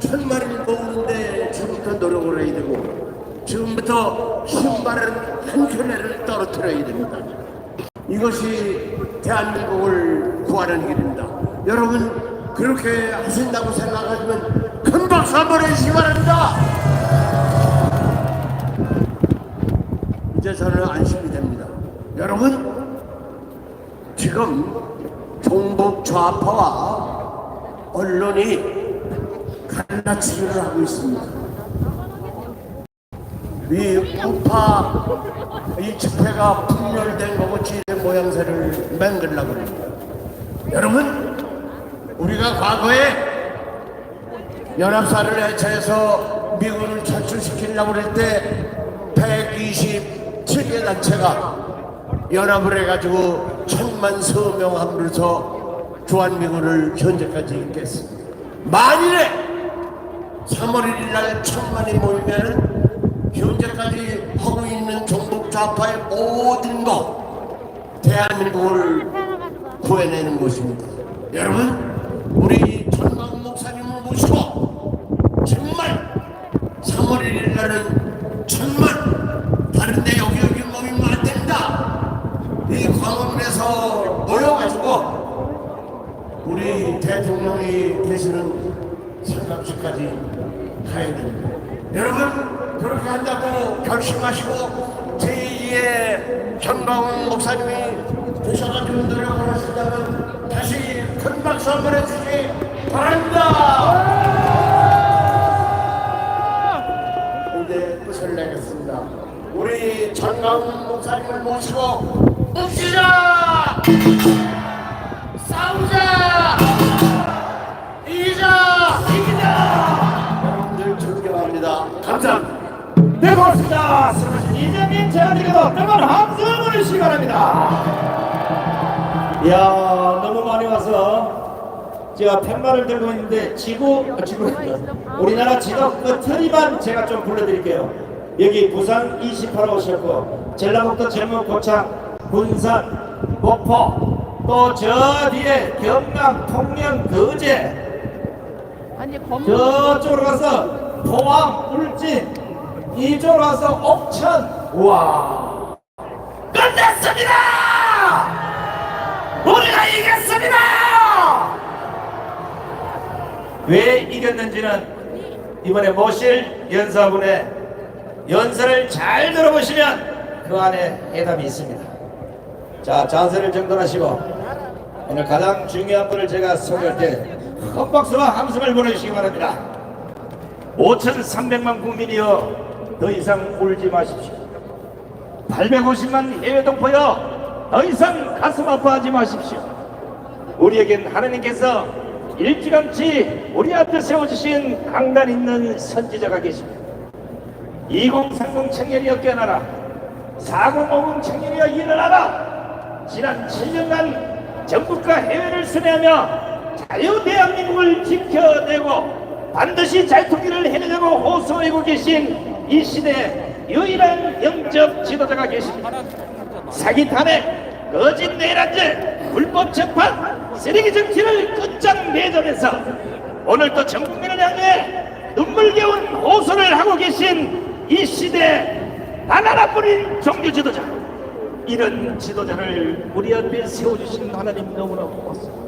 천 마리를 모으는데 지금부터 노력을 해야 되고 지금부터 신발은 한 켤레를 떨어뜨려야 됩니다. 이것이 대한민국을 구하는 길입니다. 여러분 그렇게 하신다고 생각하시면 큰 박수 한번 해주시기 바랍니다. 이제 저는 안심이 됩니다. 여러분 지금 종북 좌파와 언론이 갈라치기를 하고 있습니다. 이 우파 이 집회가 분열된 지대 모양새를 만들려고 합니다. 여러분, 우리가 과거에 연합사를 해체해서 미군을 탈출시키려고 할때 127개 단체가 연합을 해가지고 천만 서명 함으로써 주한미군을 현재까지 있겠습니다. 만일에 3월 1일 날 천만이 모이면 현재까지 하고 있는 종북 좌파의 모든 것 대한민국을 구해내는 것입니다. 여러분 우리 전광 목사님을 모시고 정말 3월 1일 날은 천만 다른데 여기 여기 모이면 안 됩니다. 이 광화문에서 모여가지고 우리 대통령이 계시는 상감시까지 가야 됩니다. 여러분 그렇게 한다고 결심하시고 제2의 전광훈 목사님이 되셔가지고 노력을 하신다면 다시 큰 박수 한번 해주시기 바랍니다. 이제 끝을 내겠습니다. 우리 전광훈 목사님을 모시고 읍시다! 네 고맙습니다. 수고하신 이재민 제안이라도 뜨거운 함성을 보내주시기 바랍니다. 이야 너무 많이 와서 제가 팻말을 들고 있는데 지구 아, 지구 우리나라 지도 끝트리만 제가 좀 불러드릴게요. 여기 부산 28호 오셨고 전라북도 전북 고창 군산 목포 또 저 뒤에 경남 통영 거제 저쪽으로 가서 포항, 울진, 이쪽으로 가서 옥천. 우와. 끝냈습니다! 우리가 이겼습니다! 왜 이겼는지는 이번에 모실 연사분의 연설을 잘 들어보시면 그 안에 해답이 있습니다. 자, 자세를 정돈하시고 오늘 가장 중요한 분을 제가 소개할 때큰 박수와 함성을 보내주시기 바랍니다. 5,300만 국민이여 더 이상 울지 마십시오. 850만 해외 동포여 더 이상 가슴 아파하지 마십시오. 우리에겐 하나님께서 일찌감치 우리 앞에 세워주신 강단 있는 선지자가 계십니다. 2030 청년이여 깨어나라 4050 청년이여 일어나라 지난 7년간 전국과 해외를 순회하며 자유 대한민국을 지켜내고 반드시 잘 통일을 해내려고 호소하고 계신 이 시대에 유일한 영적 지도자가 계십니다. 사기 탄핵, 거짓 내란죄, 불법 재판, 쓰레기 정치를 끝장 내전해서 오늘 또전 국민을 향해 눈물겨운 호소를 하고 계신 이 시대 단 하나뿐인 종교 지도자 이런 지도자를 우리 앞에 세워주신 하나님 너무나 고맙습니다.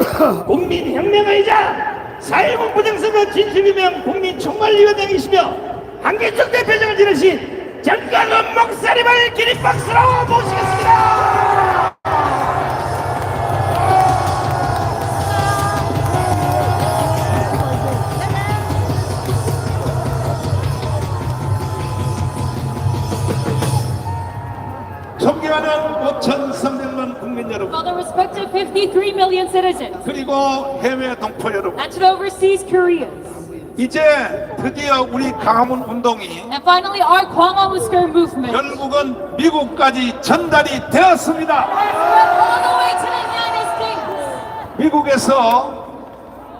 국민 혁명의자 사회공 부정선거 진심이명 국민 총괄위원장이시며 한기총 대표장을 지내신 정강원 목사님을 기립박수로 모시겠습니다. 존경하는 5,300만 국민 여러분 Well, the respective 53 million citizens 그리고 해외 동포 여러분 and to the overseas Koreans. 이제 드디어 우리 강화문 운동이 And finally, our Kwangwon Musker movement. 결국은 미국까지 전달이 되었습니다 Spread all the way to the United States. 미국에서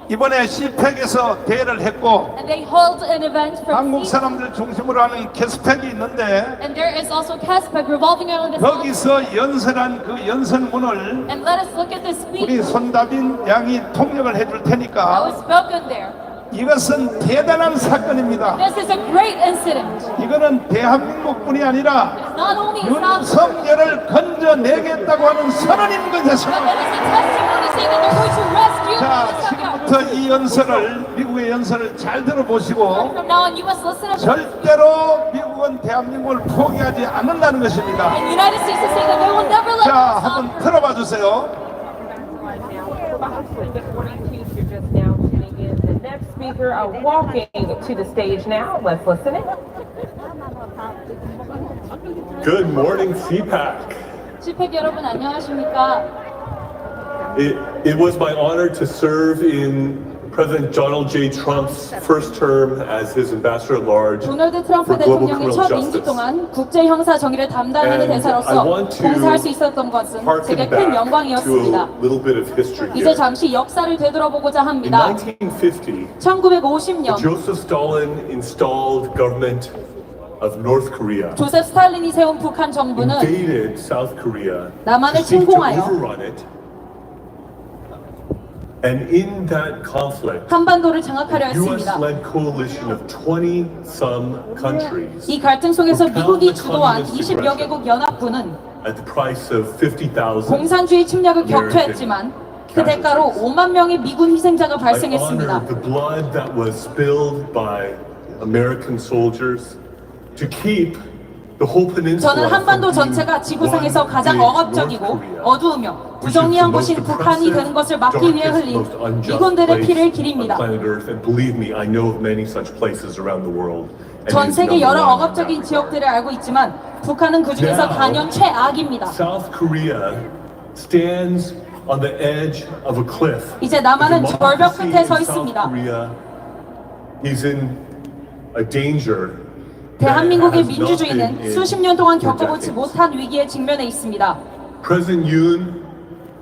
이번에 CPEC에서 대회를 했고 And they hold an event for 한국 사람들 중심으로 하는 캐스펙이 있는데 And there is also CASPEC revolving around this. 거기서 연설한 그 연설문을 And let us look at this 우리 손다빈 양이 통역을 해줄 테니까 was spoken there. 이것은 대단한 사건입니다. This is a great incident. 이거는 대한민국뿐이 아니라 Not only is not 윤석열을 건져내겠다고 하는 선언인 but 것이죠. it is a testimony saying that they're going to rescue 자. 지금부터 이 연설을 미국의 연설을 잘 들어보시고 From now on, you must listen up. 절대로 미국은 대한민국을 포기하지 않는다는 것입니다. And United States is saying that they will never let 자, us 한번. 들어봐 주세요. You're just now tuning in. The next speaker are walking to the stage now. Let's listen in. Good morning, CPAC. 집회 여러분 안녕하십니까? It, it was my honor to serve in President Donald J. Trump's first term as his ambassador at large 도널드 트럼프 global 대통령의 criminal 첫 임기 justice. 동안 국제 형사 정의를 담당하는 And I 대사로서 want to 봉사할 수 있었던 것은 제게 Harken 큰 back to 영광이었습니다. a little bit of history 이제 here. 잠시 역사를 되돌아보고자 In 합니다. 1950, 1950년 Joseph Stalin installed government of North Korea, 조셉 스탈린이 세운 북한 정부는 invaded South Korea 남한을 to seek to 침공하여 overrun it. And in that conflict, 한반도를 장악하려 했습니다. U.S.-led coalition of 20-some countries 이 갈등 속에서 미국이 주도한 communist 20여 개국 연합군은 at the price of 50,000 공산주의 침략을 격퇴했지만 그 대가로 5만 명의 미군 희생자가 I 발생했습니다. honor the blood that was spilled by American soldiers to keep the whole peninsula 저는 한반도 전체가 지구상에서 가장 억압적이고 어두우며 the 곳인 북한이 되는 것을 막기 위해 흘린 place 피를 기립니다. planet Earth. And believe me, I know of many such places around the world. and 전 세계 여러 억압적인. 지역들을 알고 있지만 북한은 그 중에서 단연 최악입니다. South Korea stands on the edge of a cliff. 이제 남한은 절벽 끝에 서 있습니다. 대한민국의 민주주의는 수십 년 동안 겪어보지. 못한 위기에 직면해 있습니다. President Yoon,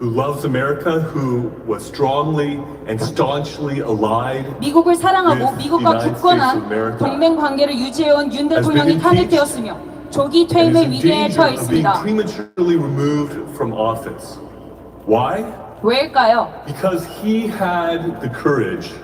who loves America, who was strongly and staunchly allied, 미국을 사랑하고 With 미국과 굳건한 동맹 관계를 유지해온 윤 대통령이 탄핵되었으며 조기 퇴임의 위기에 처해 있습니다. prematurely removed from office. Why? 왜일까요? Because he had the courage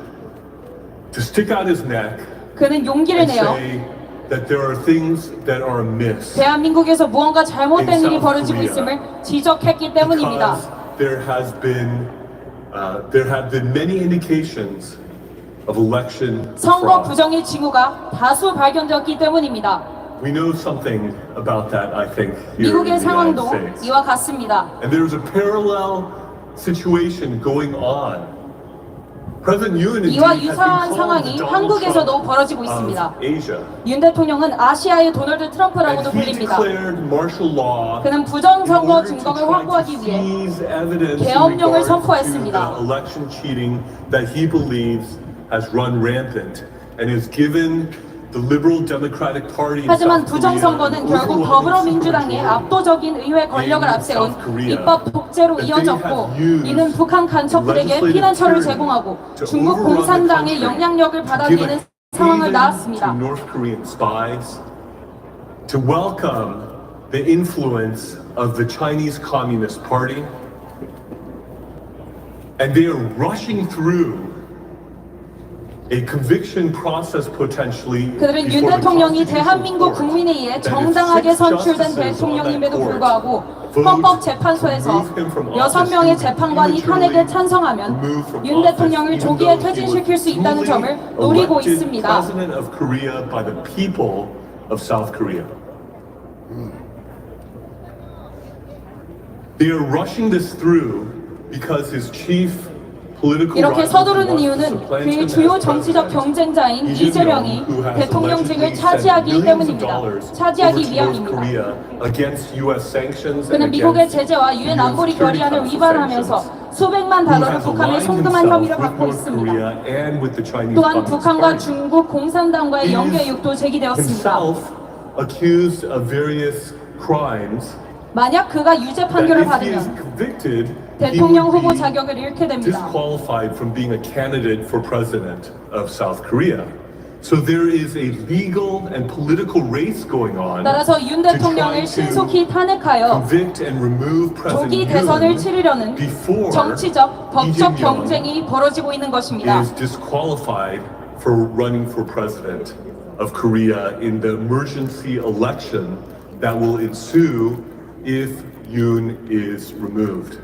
to stick out his neck 그는 용기를 say that there are things that are amiss. 대한민국에서 무언가 잘못된 In 일이 South 벌어지고 Korea. 있음을 지적했기 때문입니다. Because there has been uh, there have been many indications of election 선거 fraud. 부정의 징후가 다수 발견되었기 때문입니다. We know something about that, I think, here in 미국의 the United 상황도 States. 이와 같습니다. And there's a parallel situation going on. 이와 유사한 상황이 한국에서도 벌어지고 있습니다. 윤 대통령은 아시아의 도널드 트럼프라고도 불립니다. 그는 부정선거 증거를 확보하기 위해 계엄령을 선포했습니다. election cheating that he believes has run rampant and has given the Liberal Democratic Party in 하지만 부정선거는 결국 더불어민주당의. 압도적인 의회 권력을 앞세운 입법 독재로 이어졌고 이는 북한 간첩들에게 피난처를 제공하고 중국 공산당의 영향력을 받아들이는 상황을 낳았습니다. to North Korean spies, to welcome the influence of the Chinese Communist Party, and they are rushing through a conviction process potentially. 그들은 윤 before the 대통령이 Constitutional 대한민국 Court, 국민에 의해 정당하게 선출된 대통령임에도 불구하고 헌법재판소에서 여섯 명의 재판관이 탄핵에 prematurely 찬성하면 윤 대통령을 조기에 퇴진시킬 수 있다는 점을 노리고 있습니다. President of Korea by the people of South Korea. They are rushing this through because his chief political 이렇게 서두르는 이유는 그의 주요 정치적 경쟁자인 이재명이 대통령직을 차지하기 때문입니다. 차지하기 위함입니다. 그는 미국의 제재와 유엔 안보리 결의안을 위반하면서. 수백만 달러를 북한에 송금한 혐의를 받고 있습니다. 또한 북한과. 중국 공산당과의 He 연계 is 의혹도 제기되었습니다. 만약 그가 유죄 판결을 받으면 대통령 would 후보 be 자격을 잃게 됩니다. disqualified from being a candidate for president of South Korea. So there is a legal and political race going on 따라서 윤 to 대통령을 try 신속히 to 탄핵하여 convict and remove 조기 President 대선을 Yoon 치르려는 before 정치적, Lee 법적 Jae-myung 경쟁이 벌어지고 있는 것입니다. is disqualified for running for president of Korea in the emergency election that will ensue if Yoon is removed.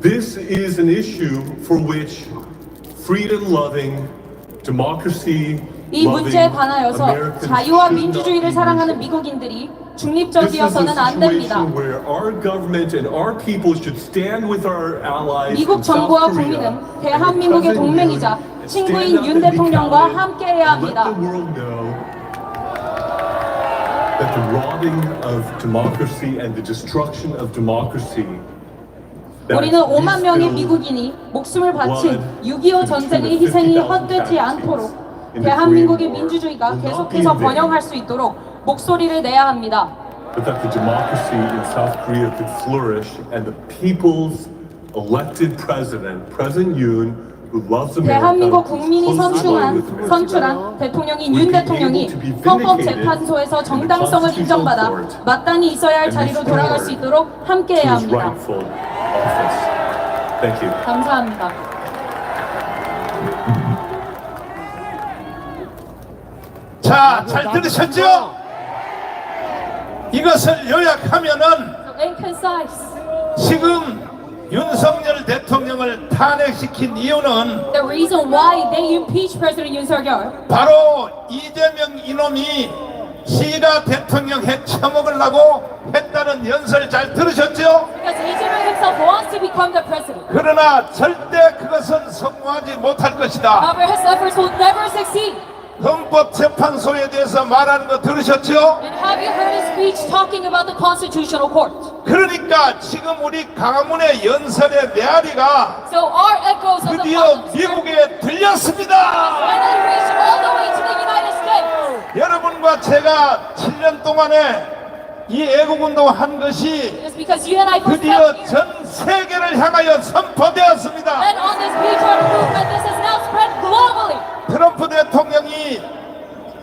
This is an issue for which freedom-loving, democracy 이 문제에 관하여서 자유와 민주주의를 사랑하는 미국인들이 중립적이어서는 안 됩니다. where our government and our people should stand with our allies 미국 in South 정부와 Korea 국민은 and 대한민국의 President 동맹이자 Yoon 친구인 stand up 윤 and be 대통령과 counted 함께해야 and 합니다. Let the world know that the robbing of democracy and the destruction of democracy that 우리는 5만 명의 미국인이 목숨을 바친 blood 6.25 전쟁의 희생이 50,000 헛되지 않도록 대한민국의 민주주의가 계속해서. 번영할 수 있도록 목소리를 내야 합니다. but that the democracy in South Korea could flourish and the people's elected president, President Yoon, who loves America, 대한민국 국민이 선출한 선출한 대통령인 윤 대통령이 헌법재판소에서 정당성을 인정받아 마땅히 있어야 할 and 자리로 돌아갈 수 있도록 함께해야 합니다. Office. Thank you. 감사합니다. 자, 잘 들으셨죠? 이것을 요약하면은 So in concise, 지금 윤석열 대통령을 탄핵시킨 이유는 the reason why they impeached President Yoon Suk-yeol 바로 이재명 이놈이 시가 대통령 해 처먹으려고 했다는 연설 잘 들으셨죠? because Lee Jae-myung himself wants to become the president. 그러나 절대 그것은 성공하지 못할 것이다. However, his efforts will never succeed. 헌법재판소에 대해서 말하는 거 들으셨죠? And have you heard his speech talking about the Constitutional Court? 그러니까 지금 우리 가문의 연설의 메아리가 So our echoes of the 드디어 problems 미국에 들렸습니다. finally reached all the way to the United States. 여러분과 제가 7년 동안에 이 애국운동 한 것이 드디어 전 세계를 향하여 선포되었습니다. 트럼프 대통령이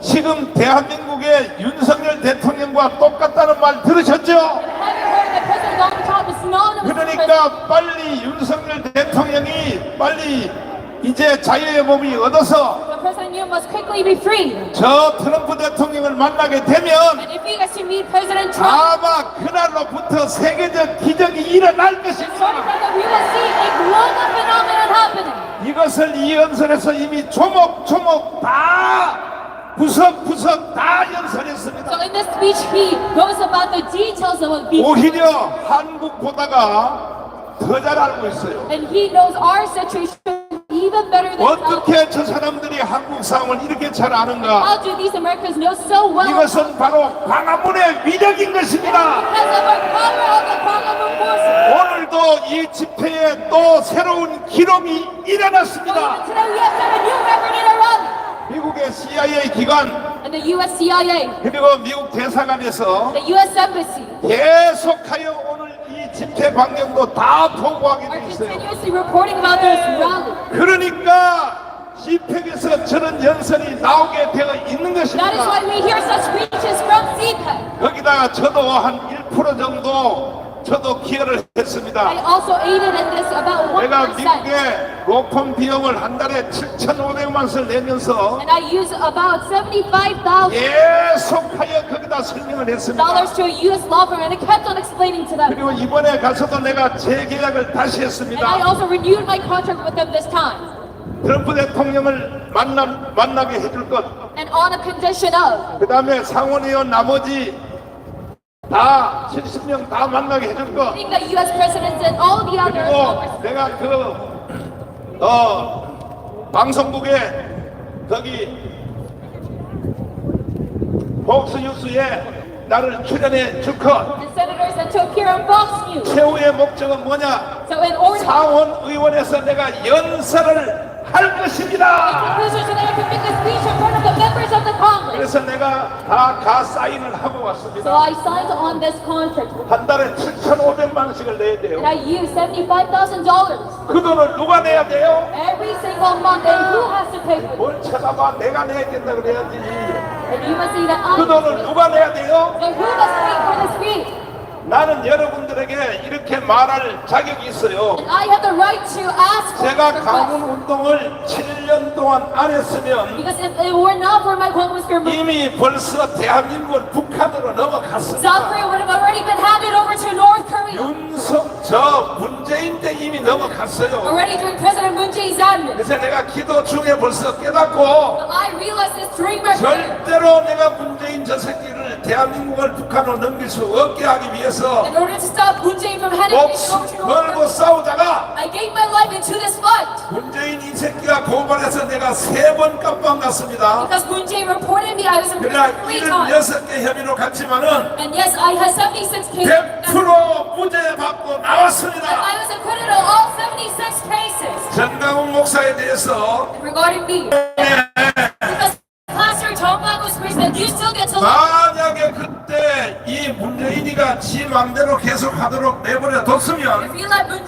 지금 대한민국의 윤석열 대통령과 똑같다는 말 들으셨죠? 그러니까 빨리 윤석열 대통령이 빨리 이제 자유의 몸이 얻어서 President Yoon must quickly be freed. 저 트럼프 대통령을 만나게 되면 And if he gets to meet President Trump, 아마 그날로부터 세계적 기적이 일어날 것입니다. starting from that, we will see a global phenomenon happening. 이것을 이 연설에서 이미 조목조목 다 구석구석 다 연설했습니다. So in this speech, he goes about the details of what being 오히려 한국보다가 더 잘 알고 있어요. and he knows our situation even better than 어떻게 저 사람들이 한국 상황을 이렇게 잘 아는가? How do these Americans know so well 이것은 바로 광화문의 위력인 것입니다. because of our power of the Parliament forces? 오늘도 이 집회에 또 새로운 기록이 일어났습니다. even today we have to have a new record in our run. 미국의 CIA 기관 And the US CIA, 그리고 미국 대사관에서 the US Embassy 계속하여 이 집회 방향도 다 보고하게 are 돼 있어요. continuously reporting about this rally. 그러니까 집회에서 저런 연설이 나오게 되어 있는 That is why 것입니다. we hear such speeches from CPAC. 거기다가 저도 한 1% 정도 저도 기여를 I 했습니다. also aided in this about 1%. 내가 미국에 로펌 비용을 한 달에 7,500만 을 내면서 And I use about $75,000 계속하여 거기다 설명을 했습니다. to a US law firm and I kept on explaining to them. 그리고 이번에 가서도 내가 재계약을 다시 And I 했습니다. also renewed my contract with them this time. 트럼프 대통령을 만나, 만나게 해줄 것. And on a condition of 그 다음에 상원의원 나머지 다 70명 다 만나게 해줄 것. getting the US presidents and all the other 그리고 내가 그, 어, 방송국에 거기 폭스뉴스에 나를 출연해 줄 senators on Fox News. 최후의 목적은 뭐냐? So in order 상원 의원에서 내가 연설을 할 것입니다. so. 그래서 내가 다 가 사인을 하고 So 왔습니다. I signed on this contract 한 달에 7,500만 원씩을 내야 돼요. and I used $75,000 그 돈을 누가 내야 돼요? every single month. And who has to pay for it? 뭘 쳐다봐 내가 내야 된다 그래야지. And you must see that I 그 돈을 누가 내야 돼요? So who must pay for this fee? 나는 여러분들에게 이렇게 말할 자격이 있어요. And I have the right to ask for 제가 강원 request. 운동을 7년 동안 안 했으면 Because if it were not for my Kwangwonsker movement, 이미 벌써 대한민국은 북한으로 넘어갔습니다. South Korea would have already been handed over to North Korea. 윤석 저 문재인 때 이미 넘어갔어요. Already during President Moon Jae-in's admin. 그래서 내가 기도 중에 벌써 깨닫고 I realized this during my prayer. 절대로 내가 문재인 저 새끼를 대한민국을 북한으로 넘길 수 없게 하기 위해서 In order to stop Moon Jae-in from handing it 목숨 over to North 걸고 Korea, 싸우다가 I gave my life into this fight. 문재인 이 새끼가 고발해서 내가 세번 깜빵 갔습니다. Because Moon Jae reported me, I was in 그러나 prison three times. 76개 혐의로 갔지만은 And yes, I had 76 cases. 100% 무죄 받고 나왔습니다. I was acquitted of all 76 cases 전강훈 목사에 대해서 regarding me. Because Pastor Tom Bible said you still get to live. 만약에 그때 이 문재인이가 지 맘대로 계속 하도록 내버려 뒀으면 If you let Moon